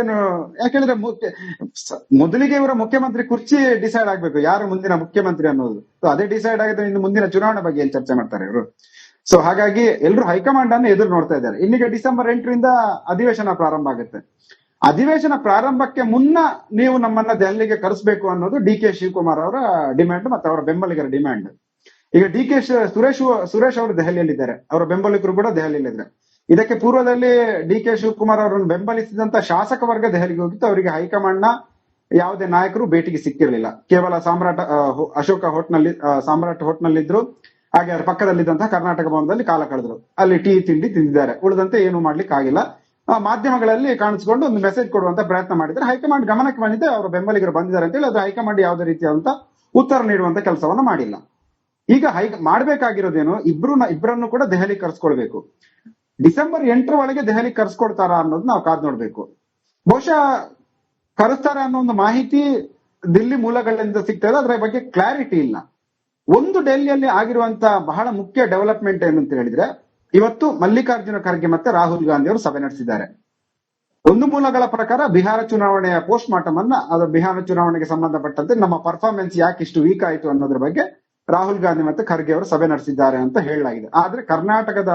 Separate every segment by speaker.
Speaker 1: ಏನು ಮುಖ್ಯ ಮೊದಲಿಗೆ ಇವರ ಮುಖ್ಯಮಂತ್ರಿ ಕುರ್ಚಿ ಡಿಸೈಡ್ ಆಗ್ಬೇಕು, ಯಾರು ಮುಂದಿನ ಮುಖ್ಯಮಂತ್ರಿ ಅನ್ನೋದು. ಸೊ ಅದೇ ಡಿಸೈಡ್ ಆಗಿದ್ರೆ ಇನ್ನು ಮುಂದಿನ ಚುನಾವಣೆ ಬಗ್ಗೆ ಏನ್ ಚರ್ಚೆ ಮಾಡ್ತಾರೆ ಇವರು? ಸೊ ಹಾಗಾಗಿ ಎಲ್ಲರೂ ಹೈಕಮಾಂಡ್ ಅನ್ನು ಎದುರು ನೋಡ್ತಾ ಇದ್ದಾರೆ. ಇಲ್ಲಿಗೆ ಡಿಸೆಂಬರ್ ಎಂಟರಿಂದ ಅಧಿವೇಶನ ಪ್ರಾರಂಭ ಆಗುತ್ತೆ. ಅಧಿವೇಶನ ಪ್ರಾರಂಭಕ್ಕೆ ಮುನ್ನ ನೀವು ನಮ್ಮನ್ನ ದೆಹಲಿಗೆ ಕರೆಸಬೇಕು ಅನ್ನೋದು ಡಿ ಕೆ ಶಿವಕುಮಾರ್ ಅವರ ಡಿಮ್ಯಾಂಡ್ ಮತ್ತೆ ಅವರ ಬೆಂಬಲಿಗರ ಡಿಮ್ಯಾಂಡ್. ಈಗ ಡಿ ಕೆ ಸುರೇಶ್ ಸುರೇಶ್ ಅವರು ದೆಹಲಿಯಲ್ಲಿದ್ದಾರೆ. ಅವರ ಬೆಂಬಲಿಗರು ಕೂಡ ದೆಹಲಿಯಲ್ಲಿದ್ದಾರೆ. ಇದಕ್ಕೆ ಪೂರ್ವದಲ್ಲಿ ಡಿ ಕೆ ಶಿವಕುಮಾರ್ ಅವರನ್ನು ಬೆಂಬಲಿಸಿದಂತ ಶಾಸಕ ವರ್ಗ ದೆಹಲಿಗೆ ಹೋಗಿತ್ತು. ಅವರಿಗೆ ಹೈಕಮಾಂಡ್ನ ಯಾವುದೇ ನಾಯಕರು ಭೇಟಿಗೆ ಸಿಕ್ಕಿರಲಿಲ್ಲ. ಕೇವಲ ಸಾಮ್ರಾಟ ಅಶೋಕ ಹೋಟ್ನಲ್ಲಿ ಸಾಮ್ರಾಟ್ ಹೋಟ್ನಲ್ಲಿದ್ರು. ಹಾಗೆ ಅವ್ರ ಪಕ್ಕದಲ್ಲಿದ್ದಂತಹ ಕರ್ನಾಟಕ ಭವನದಲ್ಲಿ ಕಾಲ ಕಳೆದ್ರು. ಅಲ್ಲಿ ಟೀ ತಿಂಡಿ ತಿಂದಿದ್ದಾರೆ. ಉಳಿದಂತೆ ಏನು ಮಾಡ್ಲಿಕ್ಕೆ ಆಗಿಲ್ಲ. ಮಾಧ್ಯಮಗಳಲ್ಲಿ ಕಾಣಿಸ್ಕೊಂಡು ಒಂದು ಮೆಸೇಜ್ ಕೊಡುವಂತ ಪ್ರಯತ್ನ ಮಾಡಿದ್ರೆ ಹೈಕಮಾಂಡ್ ಗಮನಕ್ಕೆ ಬಂದಿದೆ. ಅವರು ಬೆಂಬಲಿಗರು ಬಂದಿದ್ದಾರೆ ಅಂತ ಹೇಳಿ ಅದು ಹೈಕಮಾಂಡ್ ಯಾವುದೇ ರೀತಿಯಾದಂತ ಉತ್ತರ ನೀಡುವಂತ ಕೆಲಸವನ್ನ ಮಾಡಿಲ್ಲ. ಈಗ ಹೈ, ಮಾಡಬೇಕಾಗಿರೋದೇನು? ಇಬ್ರು ಇಬ್ಬರನ್ನು ಕೂಡ ದೆಹಲಿ ಕರ್ಸ್ಕೊಳ್ಬೇಕು. ಡಿಸೆಂಬರ್ ಎಂಟರ ಒಳಗೆ ದೆಹಲಿ ಕರ್ಸ್ಕೊಡ್ತಾರ ಅನ್ನೋದು ನಾವು ಕಾದ್ ನೋಡ್ಬೇಕು. ಬಹುಶಃ ಕರೆಸ್ತಾರೆ ಅನ್ನೋ ಒಂದು ಮಾಹಿತಿ ದಿಲ್ಲಿ ಮೂಲಗಳಿಂದ ಸಿಗ್ತಾ ಅದರ ಬಗ್ಗೆ ಕ್ಲಾರಿಟಿ ಇಲ್ಲ. ಒಂದು ಡೆಲ್ಲಿಯಲ್ಲಿ ಆಗಿರುವಂತ ಬಹಳ ಮುಖ್ಯ ಡೆವಲಪ್ಮೆಂಟ್ ಏನು ಅಂತ ಹೇಳಿದ್ರೆ, ಇವತ್ತು ಮಲ್ಲಿಕಾರ್ಜುನ ಖರ್ಗೆ ಮತ್ತೆ ರಾಹುಲ್ ಗಾಂಧಿ ಅವರು ಸಭೆ ನಡೆಸಿದ್ದಾರೆ. ಒಂದು ಮೂಲಗಳ ಪ್ರಕಾರ ಬಿಹಾರ ಚುನಾವಣೆಯ ಪೋಸ್ಟ್ ಮಾರ್ಟಮ್ ಅನ್ನ ಅದು ಬಿಹಾರ ಚುನಾವಣೆಗೆ ಸಂಬಂಧಪಟ್ಟಂತೆ ನಮ್ಮ ಪರ್ಫಾರ್ಮೆನ್ಸ್ ಯಾಕೆ ಇಷ್ಟು ವೀಕ್ ಆಯಿತು ಅನ್ನೋದ್ರ ಬಗ್ಗೆ ರಾಹುಲ್ ಗಾಂಧಿ ಮತ್ತೆ ಖರ್ಗೆ ಅವರು ಸಭೆ ನಡೆಸಿದ್ದಾರೆ ಅಂತ ಹೇಳಲಾಗಿದೆ. ಆದ್ರೆ ಕರ್ನಾಟಕದ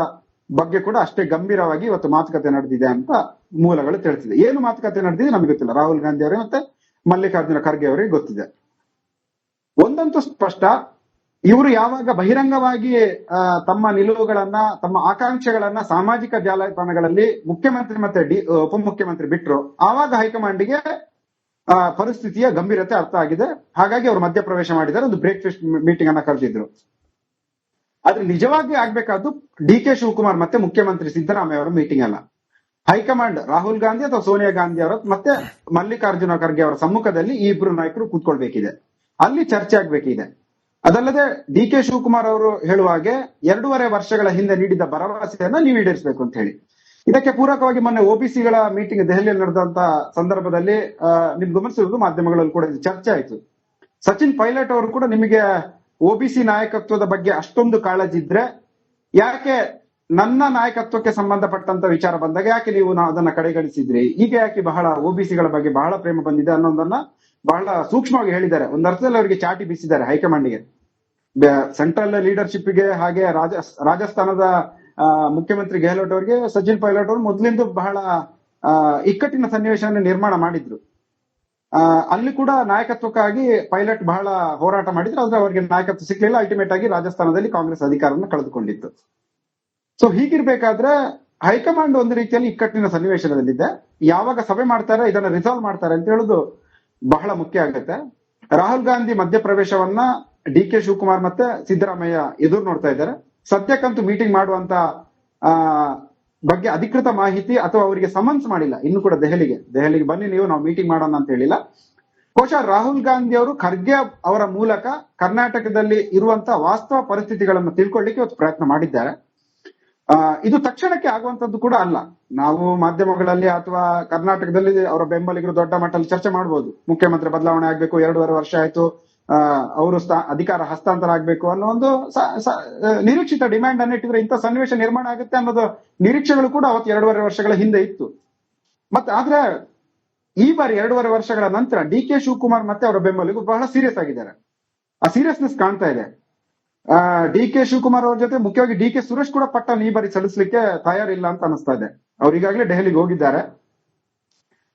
Speaker 1: ಬಗ್ಗೆ ಕೂಡ ಅಷ್ಟೇ ಗಂಭೀರವಾಗಿ ಇವತ್ತು ಮಾತುಕತೆ ನಡೆದಿದೆ ಅಂತ ಮೂಲಗಳು ತಿಳಿಸಿದೆ. ಏನು ಮಾತುಕತೆ ನಡೆದಿದೆ ನಮಗೆ ಗೊತ್ತಿಲ್ಲ. ರಾಹುಲ್ ಗಾಂಧಿ ಅವರೇ ಮತ್ತೆ ಮಲ್ಲಿಕಾರ್ಜುನ ಖರ್ಗೆ ಅವರಿಗೆ ಗೊತ್ತಿದೆ. ಒಂದಂತೂ ಸ್ಪಷ್ಟ, ಇವರು ಯಾವಾಗ ಬಹಿರಂಗವಾಗಿ ತಮ್ಮ ನಿಲುವುಗಳನ್ನ, ತಮ್ಮ ಆಕಾಂಕ್ಷೆಗಳನ್ನ ಸಾಮಾಜಿಕ ಜಾಲತಾಣಗಳಲ್ಲಿ ಮುಖ್ಯಮಂತ್ರಿ ಮತ್ತೆ ಡಿ ಉಪಮುಖ್ಯಮಂತ್ರಿ ಬಿಟ್ರು, ಆವಾಗ ಹೈಕಮಾಂಡ್ಗೆ ಪರಿಸ್ಥಿತಿಯ ಗಂಭೀರತೆ ಅರ್ಥ ಆಗಿದೆ. ಹಾಗಾಗಿ ಅವರು ಮಧ್ಯಪ್ರವೇಶ ಮಾಡಿದ್ದಾರೆ. ಒಂದು ಬ್ರೇಕ್ಫಾಸ್ಟ್ ಮೀಟಿಂಗ್ ಅನ್ನ ಕರೆದಿದ್ರು. ಆದ್ರೆ ನಿಜವಾಗಿ ಆಗ್ಬೇಕಾದ್ದು ಡಿ ಕೆ ಶಿವಕುಮಾರ್ ಮತ್ತೆ ಮುಖ್ಯಮಂತ್ರಿ ಸಿದ್ದರಾಮಯ್ಯ ಅವರ ಮೀಟಿಂಗ್ ಅಲ್ಲ. ಹೈಕಮಾಂಡ್ ರಾಹುಲ್ ಗಾಂಧಿ ಅಥವಾ ಸೋನಿಯಾ ಗಾಂಧಿ ಅವರ ಮತ್ತೆ ಮಲ್ಲಿಕಾರ್ಜುನ ಖರ್ಗೆ ಅವರ ಸಮ್ಮುಖದಲ್ಲಿ ಈ ಇಬ್ರು ನಾಯಕರು ಕೂತ್ಕೊಳ್ಬೇಕಿದೆ. ಅಲ್ಲಿ ಚರ್ಚೆ ಆಗ್ಬೇಕಿದೆ. ಅದಲ್ಲದೆ ಡಿ ಕೆ ಶಿವಕುಮಾರ್ ಅವರು ಹೇಳುವ ಹಾಗೆ ಎರಡೂವರೆ ವರ್ಷಗಳ ಹಿಂದೆ ನೀಡಿದ ಭರವಸೆಯನ್ನ ನೀವು ಈಡೇರಿಸಬೇಕು ಅಂತ ಹೇಳಿ. ಇದಕ್ಕೆ ಪೂರಕವಾಗಿ ಮೊನ್ನೆ ಒಬಿಸಿಗಳ ಮೀಟಿಂಗ್ ದೆಹಲಿಯಲ್ಲಿ ನಡೆದಂತ ಸಂದರ್ಭದಲ್ಲಿ ನೀವು ಗಮನಿಸಿರುವುದು ಮಾಧ್ಯಮಗಳಲ್ಲಿ ಕೂಡ ಚರ್ಚೆ ಆಯಿತು. ಸಚಿನ್ ಪೈಲಟ್ ಅವರು ಕೂಡ ನಿಮಗೆ ಒಬಿಸಿ ನಾಯಕತ್ವದ ಬಗ್ಗೆ ಅಷ್ಟೊಂದು ಕಾಳಜಿ ಇದ್ರೆ ಯಾಕೆ ನನ್ನ ನಾಯಕತ್ವಕ್ಕೆ ಸಂಬಂಧಪಟ್ಟಂತ ವಿಚಾರ ಬಂದಾಗ ಯಾಕೆ ನೀವು ಅದನ್ನ ಕಡೆಗಣಿಸಿದ್ರಿ? ಈಗ ಯಾಕೆ ಬಹಳ ಒಬಿಸಿಗಳ ಬಗ್ಗೆ ಬಹಳ ಪ್ರೇಮ ಬಂದಿದೆ ಅನ್ನೋದನ್ನ ಬಹಳ ಸೂಕ್ಷ್ಮವಾಗಿ ಹೇಳಿದ್ದಾರೆ. ಒಂದ್ ಅರ್ಥದಲ್ಲಿ ಅವರಿಗೆ ಚಾಟಿ ಬೀಸಿದ್ದಾರೆ ಹೈಕಮಾಂಡ್ಗೆ. ಸೆಂಟ್ರಲ್ ಲೀಡರ್ಶಿಪ್ಗೆ ಹಾಗೆ ರಾಜ, ರಾಜಸ್ಥಾನದ ಮುಖ್ಯಮಂತ್ರಿ ಗೆಹ್ಲೋಟ್ ಅವರಿಗೆ ಸಚಿನ್ ಪೈಲಟ್ ಅವರು ಮೊದಲಿಂದ ಬಹಳ ಇಕ್ಕಟ್ಟಿನ ಸನ್ನಿವೇಶವನ್ನು ನಿರ್ಮಾಣ ಮಾಡಿದ್ರು. ಅಲ್ಲಿ ಕೂಡ ನಾಯಕತ್ವಕ್ಕಾಗಿ ಪೈಲಟ್ ಬಹಳ ಹೋರಾಟ ಮಾಡಿದ್ರು, ಆದ್ರೆ ಅವರಿಗೆ ನಾಯಕತ್ವ ಸಿಗ್ಲಿಲ್ಲ. ಅಲ್ಟಿಮೇಟ್ ಆಗಿ ರಾಜಸ್ಥಾನದಲ್ಲಿ ಕಾಂಗ್ರೆಸ್ ಅಧಿಕಾರವನ್ನು ಕಳೆದುಕೊಂಡಿತ್ತು. ಸೊ ಹೀಗಿರ್ಬೇಕಾದ್ರೆ ಹೈಕಮಾಂಡ್ ಒಂದು ರೀತಿಯಲ್ಲಿ ಇಕ್ಕಟ್ಟಿನ ಸನ್ನಿವೇಶದಲ್ಲಿದೆ. ಯಾವಾಗ ಸಭೆ ಮಾಡ್ತಾರೆ, ಇದನ್ನ ರಿಸಾಲ್ವ್ ಮಾಡ್ತಾರೆ ಅಂತ ಹೇಳುದು ಬಹಳ ಮುಖ್ಯ ಆಗುತ್ತೆ. ರಾಹುಲ್ ಗಾಂಧಿ ಮಧ್ಯಪ್ರವೇಶವನ್ನ ಡಿ ಕೆ ಶಿವಕುಮಾರ್ ಮತ್ತೆ ಸಿದ್ದರಾಮಯ್ಯ ಎದುರು ನೋಡ್ತಾ ಇದ್ದಾರೆ. ಸದ್ಯಕ್ಕಂತೂ ಮೀಟಿಂಗ್ ಮಾಡುವಂತ, ಆ ಬಗ್ಗೆ ಅಧಿಕೃತ ಮಾಹಿತಿ ಅಥವಾ ಅವರಿಗೆ ಸಮನ್ಸ್ ಮಾಡಿಲ್ಲ. ಇನ್ನು ಕೂಡ ದೆಹಲಿಗೆ. ದೆಹಲಿಗೆ ಬನ್ನಿ, ನೀವು ನಾವು ಮೀಟಿಂಗ್ ಮಾಡೋಣ ಅಂತ ಹೇಳಿಲ್ಲ. ಬಹುಶಃ ರಾಹುಲ್ ಗಾಂಧಿ ಅವರು ಖರ್ಗೆ ಅವರ ಮೂಲಕ ಕರ್ನಾಟಕದಲ್ಲಿ ಇರುವಂತಹ ವಾಸ್ತವ ಪರಿಸ್ಥಿತಿಗಳನ್ನು ತಿಳ್ಕೊಳ್ಳಿಕ್ಕೆ ಇವತ್ತು ಪ್ರಯತ್ನ ಮಾಡಿದ್ದಾರೆ. ಇದು ತಕ್ಷಣಕ್ಕೆ ಆಗುವಂತದ್ದು ಕೂಡ ಅಲ್ಲ. ನಾವು ಮಾಧ್ಯಮಗಳಲ್ಲಿ ಅಥವಾ ಕರ್ನಾಟಕದಲ್ಲಿ ಅವರ ಬೆಂಬಲಿಗರು ದೊಡ್ಡ ಮಟ್ಟದಲ್ಲಿ ಚರ್ಚೆ ಮಾಡಬಹುದು ಮುಖ್ಯಮಂತ್ರಿ ಬದಲಾವಣೆ ಆಗ್ಬೇಕು, ಎರಡೂವರೆ ವರ್ಷ ಆಯ್ತು. ಅವರು ಅಧಿಕಾರ ಹಸ್ತಾಂತರ ಆಗ್ಬೇಕು ಅನ್ನೋ ಒಂದು ನಿರೀಕ್ಷಿತ ಡಿಮ್ಯಾಂಡ್ ಅನ್ನ ಇಟ್ಟಿದ್ರೆ ಇಂಥ ಸನ್ನಿವೇಶ ನಿರ್ಮಾಣ ಆಗುತ್ತೆ ಅನ್ನೋದು ನಿರೀಕ್ಷೆಗಳು ಕೂಡ ಅವತ್ತು ಎರಡೂವರೆ ವರ್ಷಗಳ ಹಿಂದೆ ಇತ್ತು. ಮತ್ತೆ ಆದ್ರೆ ಈ ಬಾರಿ ಎರಡೂವರೆ ವರ್ಷಗಳ ನಂತರ ಡಿ ಕೆ ಶಿವಕುಮಾರ್ ಮತ್ತೆ ಅವರ ಬೆಂಬಲಿಗೂ ಬಹಳ ಸೀರಿಯಸ್ ಆಗಿದ್ದಾರೆ. ಆ ಸೀರಿಯಸ್ನೆಸ್ ಕಾಣ್ತಾ ಇದೆ. ಡಿ ಕೆ ಶಿವಕುಮಾರ್ ಅವ್ರ ಜೊತೆ ಮುಖ್ಯವಾಗಿ ಡಿ ಕೆ ಸುರೇಶ್ ಕೂಡ ಪಟ್ಟಣ ಈ ಬಾರಿ ಸಲ್ಲಿಸಲಿಕ್ಕೆ ತಯಾರಿಲ್ಲ ಅಂತ ಅನಿಸ್ತಾ ಇದೆ. ಅವ್ರು ಈಗಾಗಲೇ ದೆಹಲಿಗೆ ಹೋಗಿದ್ದಾರೆ.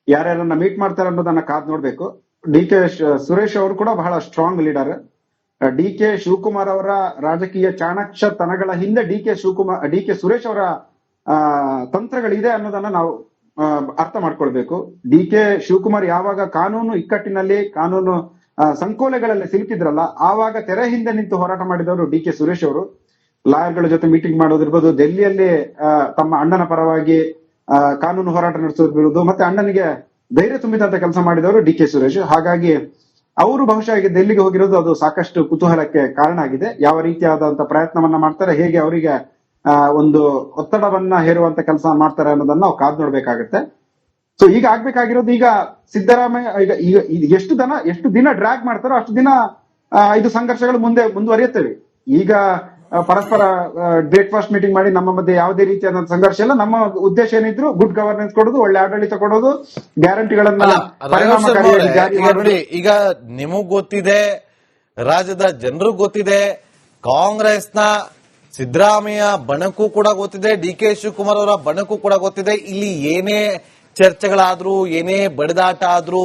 Speaker 1: ಯಾರ್ಯಾರನ್ನ ಮೀಟ್ ಮಾಡ್ತಾರೆ ಅನ್ನೋದನ್ನ ಕಾದ್ ನೋಡ್ಬೇಕು. ಡಿ ಕೆ ಸುರೇಶ್ ಅವರು ಕೂಡ ಬಹಳ strong leader D K Shivakumar ಅವರ ರಾಜಕೀಯ ಚಾಣಕ್ಷತನಗಳ ಹಿಂದೆ D K Shivakumar, D K Suresh ಅವರ ತಂತ್ರಗಳಿದೆ ಅನ್ನೋದನ್ನ ನಾವು ಅರ್ಥ ಮಾಡ್ಕೊಳ್ಬೇಕು. ಡಿ ಕೆ ಶಿವಕುಮಾರ್ ಯಾವಾಗ ಕಾನೂನು ಇಕ್ಕಟ್ಟಿನಲ್ಲಿ ಕಾನೂನು ಸಂಕೋಲೆಗಳಲ್ಲಿ ಸಿಲುಕಿದ್ರಲ್ಲ, ಆವಾಗ ತೆರೆ ಹಿಂದೆ ನಿಂತು ಹೋರಾಟ ಮಾಡಿದವರು ಡಿ ಕೆ ಸುರೇಶ್ ಅವರು. ಲಾಯರ್ಗಳ ಜೊತೆ ಮೀಟಿಂಗ್ ಮಾಡೋದಿರ್ಬೋದು ಡೆಲ್ಲಿಯಲ್ಲಿ ತಮ್ಮ ಅಣ್ಣನ ಪರವಾಗಿ ಕಾನೂನು ಹೋರಾಟ ನಡೆಸೋದಿರ್ಬೋದು, ಮತ್ತೆ ಅಣ್ಣನಿಗೆ ಧೈರ್ಯ ತುಂಬಿದಂತ ಕೆಲಸ ಮಾಡಿದವರು ಡಿ ಕೆ ಸುರೇಶ್. ಹಾಗಾಗಿ ಅವರು ಬಹುಶಃ ಈಗ ಡೆಲ್ಲಿಗೆ ಹೋಗಿರೋದು ಅದು ಸಾಕಷ್ಟು ಕುತೂಹಲಕ್ಕೆ ಕಾರಣ ಆಗಿದೆ. ಯಾವ ರೀತಿಯಾದಂತ ಪ್ರಯತ್ನವನ್ನ ಮಾಡ್ತಾರೆ, ಹೇಗೆ ಅವರಿಗೆ ಒಂದು ಒತ್ತಡವನ್ನ ಹೇರುವಂತ ಕೆಲಸ ಮಾಡ್ತಾರೆ ಅನ್ನೋದನ್ನ ನಾವು ಕಾದ್ ನೋಡ್ಬೇಕಾಗತ್ತೆ. ಸೊ ಈಗ ಆಗ್ಬೇಕಾಗಿರೋದು ಈಗ ಸಿದ್ದರಾಮಯ್ಯ, ಈಗ ಈಗ ಎಷ್ಟು ದಿನ ಎಷ್ಟು ದಿನ ಡ್ರ್ಯಾಗ್ ಮಾಡ್ತಾರೋ ಅಷ್ಟು ದಿನ ಇದು ಸಂಘರ್ಷಗಳು ಮುಂದೆ ಮುಂದುವರಿಯುತ್ತವೆ. ಈಗ ಪರಸ್ಪರ ಬ್ರೇಕ್ಫಾಸ್ಟ್ ಮೀಟಿಂಗ್ ಮಾಡಿ ನಮ್ಮ ಮಧ್ಯೆ ಯಾವುದೇ ರೀತಿಯಾದ ಸಂಘರ್ಷ ಇಲ್ಲ. ನಮ್ಮ ಉದ್ದೇಶ ಏನಿದ್ರು ಗುಡ್ ಗವರ್ನೆನ್ಸ್ ಕೊಡೋದು ಒಳ್ಳೆ ಆಡಳಿತ ಕೊಡೋದು ಗ್ಯಾರಂಟಿಗಳನ್ನ
Speaker 2: ಈಗ ನಿಮಗ್ ಗೊತ್ತಿದೆ ರಾಜ್ಯದ ಜನರು ಗೊತ್ತಿದೆ ಕಾಂಗ್ರೆಸ್ನ ಸಿದ್ದರಾಮಯ್ಯ ಬಣಕ್ಕೂ ಕೂಡ ಗೊತ್ತಿದೆ ಡಿ ಕೆ ಶಿವಕುಮಾರ್ ಅವರ ಬಣಕ್ಕೂ ಕೂಡ ಗೊತ್ತಿದೆ. ಇಲ್ಲಿ ಏನೇ ಚರ್ಚೆಗಳಾದ್ರೂ ಏನೇ ಬಡಿದಾಟ ಆದ್ರೂ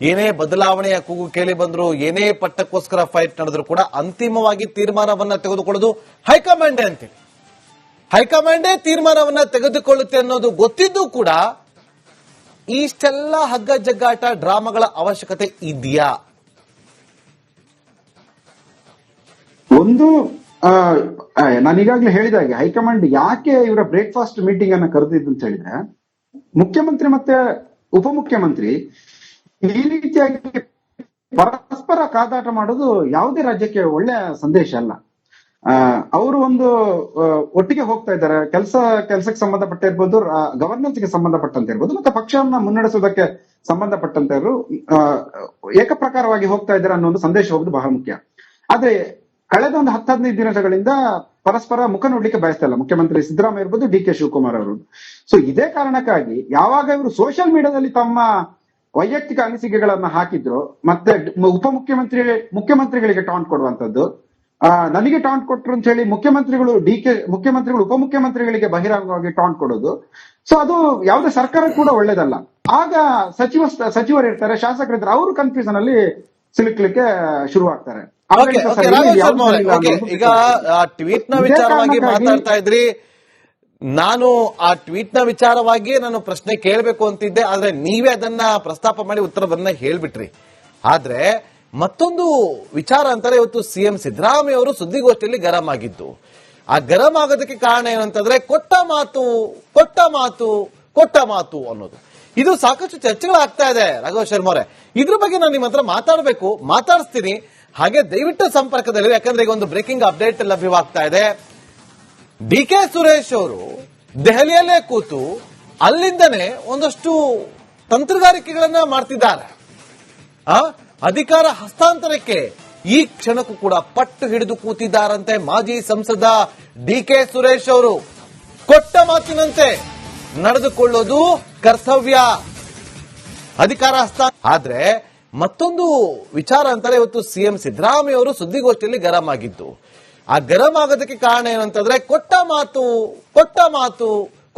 Speaker 2: ಏನೇ ಬದಲಾವಣೆಯ ಕೂಗು ಕೇಳಿ ಬಂದ್ರು, ಏನೇ ಪಟ್ಟಕ್ಕೋಸ್ಕರ ಫೈಟ್ ನಡೆದ್ರು ಕೂಡ ಅಂತಿಮವಾಗಿ ತೀರ್ಮಾನವನ್ನ ತೆಗೆದುಕೊಳ್ಳೋದು ಹೈಕಮಾಂಡ್ ಅಂತೇಳಿ ಹೈಕಮಾಂಡೇ ತೀರ್ಮಾನವನ್ನ ತೆಗೆದುಕೊಳ್ಳುತ್ತೆ ಅನ್ನೋದು ಗೊತ್ತಿದ್ದು ಕೂಡ ಇಷ್ಟೆಲ್ಲ ಹಗ್ಗ ಜಗ್ಗಾಟ ಡ್ರಾಮಾಗಳ ಅವಶ್ಯಕತೆ ಇದೆಯಾ?
Speaker 1: ಒಂದು ನಾನು ಈಗಾಗಲೇ ಹೇಳಿದ ಹಾಗೆ ಹೈಕಮಾಂಡ್ ಯಾಕೆ ಇವರ ಬ್ರೇಕ್ಫಾಸ್ಟ್ ಮೀಟಿಂಗ್ ಅನ್ನ ಕರೆದಿದ್ದು ಅಂತ ಹೇಳಿದ್ರೆ, ಮುಖ್ಯಮಂತ್ರಿ ಮತ್ತೆ ಉಪಮುಖ್ಯಮಂತ್ರಿ ಈ ರೀತಿಯಾಗಿ ಪರಸ್ಪರ ಕಾದಾಟ ಮಾಡೋದು ಯಾವುದೇ ರಾಜ್ಯಕ್ಕೆ ಒಳ್ಳೆಯ ಸಂದೇಶ ಅಲ್ಲ. ಅವರು ಒಂದು ಒಟ್ಟಿಗೆ ಹೋಗ್ತಾ ಇದ್ದಾರೆ. ಕೆಲಸ, ಕೆಲಸಕ್ಕೆ ಸಂಬಂಧಪಟ್ಟಿರ್ಬೋದು ಗವರ್ನೆನ್ಸ್ಗೆ ಸಂಬಂಧಪಟ್ಟಂತೆ ಇರ್ಬೋದು, ಮತ್ತೆ ಪಕ್ಷವನ್ನ ಮುನ್ನಡೆಸೋದಕ್ಕೆ ಸಂಬಂಧಪಟ್ಟಂತೆ ಏಕಪ್ರಕಾರವಾಗಿ ಹೋಗ್ತಾ ಇದ್ದಾರೆ ಅನ್ನೋ ಒಂದು ಸಂದೇಶ ಹೋಗುದು ಬಹಳ ಮುಖ್ಯ. ಆದ್ರೆ, ಕಳೆದ ಒಂದು ಹತ್ತು, ಹದಿನೈದು ದಿನಗಳಿಂದ ಪರಸ್ಪರ ಮುಖ ನೋಡ್ಲಿಕ್ಕೆ ಬಯಸ್ತಾ ಇಲ್ಲ. ಮುಖ್ಯಮಂತ್ರಿ ಸಿದ್ದರಾಮಯ್ಯ ಇರ್ಬೋದು, ಡಿ ಕೆ ಶಿವಕುಮಾರ್ ಅವರು. ಸೊ ಇದೇ ಕಾರಣಕ್ಕಾಗಿ ಯಾವಾಗ ಇವರು ಸೋಷಿಯಲ್ ಮೀಡಿಯಾದಲ್ಲಿ ತಮ್ಮ ವೈಯಕ್ತಿಕ ಅನಿಸಿಕೆಗಳನ್ನ ಹಾಕಿದ್ರು ಮತ್ತೆ ಉಪಮುಖ್ಯಮಂತ್ರಿ ಮುಖ್ಯಮಂತ್ರಿಗಳಿಗೆ ಟಾಂಟ್ ಕೊಡುವಂತದ್ದು ಆ, ನನಗೆ ಟಾಂಟ್ ಕೊಟ್ರು ಅಂತ ಹೇಳಿ ಮುಖ್ಯಮಂತ್ರಿಗಳು ಡಿ ಕೆ ಮುಖ್ಯಮಂತ್ರಿಗಳು ಉಪಮುಖ್ಯಮಂತ್ರಿಗಳಿಗೆ ಬಹಿರಂಗವಾಗಿ ಟಾಂಟ್ ಕೊಡೋದು. ಸೊ ಅದು ಯಾವುದೇ ಸರ್ಕಾರ ಕೂಡ ಒಳ್ಳೇದಲ್ಲ. ಆಗ ಸಚಿವ ಸಚಿವರು ಇರ್ತಾರೆ ಶಾಸಕರಿರ್ತಾರೆ ಅವರು ಕನ್ಫ್ಯೂಷನ್ ಅಲ್ಲಿ ಸಿಲುಕ್ಲಿಕ್ಕೆ ಶುರುವಾಗ್ತಾರೆ. ಆಗ್ತಾರೆ
Speaker 2: ಈಗ
Speaker 1: ಟ್ವೀಟ್ನ
Speaker 2: ವಿಚಾರವಾಗಿ ಮಾತಾಡ್ತಾ ಇದ್ರಿ ನಾನು ಆ ಟ್ವೀಟ್ನ ವಿಚಾರವಾಗಿ ನಾನು ಪ್ರಶ್ನೆ ಕೇಳಬೇಕು ಅಂತಿದ್ದೆ, ಆದ್ರೆ ನೀವೇ ಅದನ್ನ ಪ್ರಸ್ತಾಪ ಮಾಡಿ ಉತ್ತರವನ್ನ ಹೇಳ್ಬಿಟ್ರಿ. ಆದ್ರೆ ಮತ್ತೊಂದು ವಿಚಾರ ಅಂತಾರೆ, ಇವತ್ತು ಸಿಎಂ ಸಿದ್ದರಾಮಯ್ಯ ಅವರು ಸುದ್ದಿಗೋಷ್ಠಿಯಲ್ಲಿ ಗರಂ ಆಗಿದ್ದು. ಆ ಗರಂ ಆಗೋದಕ್ಕೆ ಕಾರಣ ಏನಂತಂದ್ರೆ ಕೊಟ್ಟ ಮಾತು ಕೊಟ್ಟ ಮಾತು ಕೊಟ್ಟ ಮಾತು ಅನ್ನೋದು. ಇದು ಸಾಕಷ್ಟು ಚರ್ಚೆಗಳಾಗ್ತಾ ಇದೆ ರಾಘವ ಶರ್ಮ ಅವರೇ. ಇದ್ರ ಬಗ್ಗೆ ನಾನು ನಿಮ್ಮ ಹತ್ರ ಮಾತಾಡಬೇಕು, ಮಾತಾಡಿಸ್ತೀನಿ. ಹಾಗೆ ದಯವಿಟ್ಟು ಸಂಪರ್ಕದಲ್ಲಿ ಯಾಕಂದ್ರೆ ಈಗ ಒಂದು ಬ್ರೇಕಿಂಗ್ ಅಪ್ಡೇಟ್ ಲಭ್ಯವಾಗ್ತಾ ಇದೆ. ಡಿ ಕೆ ಸುರೇಶ್ ಅವರು ದೆಹಲಿಯಲ್ಲೇ ಕೂತು ಅಲ್ಲಿಂದನೇ ಒಂದಷ್ಟು ತಂತ್ರಗಾರಿಕೆಗಳನ್ನ ಮಾಡ್ತಿದ್ದಾರೆ. ಅಧಿಕಾರ ಹಸ್ತಾಂತರಕ್ಕೆ ಈ ಕ್ಷಣಕ್ಕೂ ಕೂಡ ಪಟ್ಟು ಹಿಡಿದು ಕೂತಿದ್ದಾರಂತೆ ಮಾಜಿ ಸಂಸದ ಡಿ ಕೆ ಸುರೇಶ್ ಅವರು. ಕೊಟ್ಟ ಮಾತಿನಂತೆ ನಡೆದುಕೊಳ್ಳೋದು ಕರ್ತವ್ಯ. ಅಧಿಕಾರ ಹಸ್ತ ಆದ್ರೆ ಮತ್ತೊಂದು ವಿಚಾರ ಅಂತಾರೆ ಇವತ್ತು ಸಿಎಂ ಸಿದ್ದರಾಮಯ್ಯ ಅವರು ಸುದ್ದಿಗೋಷ್ಠಿಯಲ್ಲಿ ಗರಂ ಆಗಿದ್ದು ಆ ಗರಂ ಆಗೋದಕ್ಕೆ ಕಾರಣ ಏನಂತಂದ್ರೆ ಕೊಟ್ಟ ಮಾತು ಕೊಟ್ಟ ಮಾತು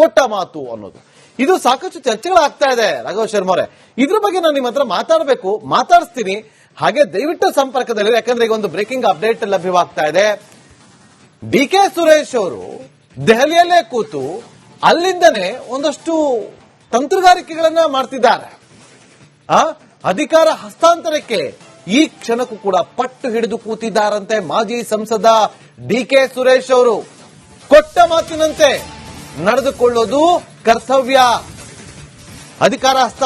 Speaker 2: ಕೊಟ್ಟ ಮಾತು ಅನ್ನೋದು. ಇದು ಸಾಕಷ್ಟು ಚರ್ಚೆಗಳಾಗ್ತಾ ಇದೆ, ರಾಘವ ಶರ್ಮ ಅವರೇ. ಇದ್ರ ಬಗ್ಗೆ ನಾನು ನಿಮ್ಮ ಹತ್ರ ಮಾತಾಡಬೇಕು, ಮಾತಾಡಿಸ್ತೀನಿ. ಹಾಗೆ ದಯವಿಟ್ಟು ಸಂಪರ್ಕದಲ್ಲಿ ಯಾಕಂದ್ರೆ ಈಗ ಒಂದು ಬ್ರೇಕಿಂಗ್ ಅಪ್ಡೇಟ್ ಲಭ್ಯವಾಗ್ತಾ ಇದೆ. ಡಿ ಕೆ ಸುರೇಶ್ ಅವರು ದೆಹಲಿಯಲ್ಲೇ ಕೂತು ಅಲ್ಲಿಂದನೇ ಒಂದಷ್ಟು ತಂತ್ರಗಾರಿಕೆಗಳನ್ನ ಮಾಡ್ತಿದ್ದಾರೆ. ಅಧಿಕಾರ ಹಸ್ತಾಂತರಕ್ಕೆ ಈ ಕ್ಷಣಕ್ಕೂ ಕೂಡ ಪಟ್ಟು ಹಿಡಿದು ಕೂತಿದ್ದಾರಂತೆ ಮಾಜಿ ಸಂಸದ ಡಿ ಕೆ ಸುರೇಶ್ ಅವರು. ಕೊಟ್ಟ ಮಾತಿನಂತೆ ನಡೆದುಕೊಳ್ಳೋದು ಕರ್ತವ್ಯ. ಅಧಿಕಾರ ಹಸ್ತ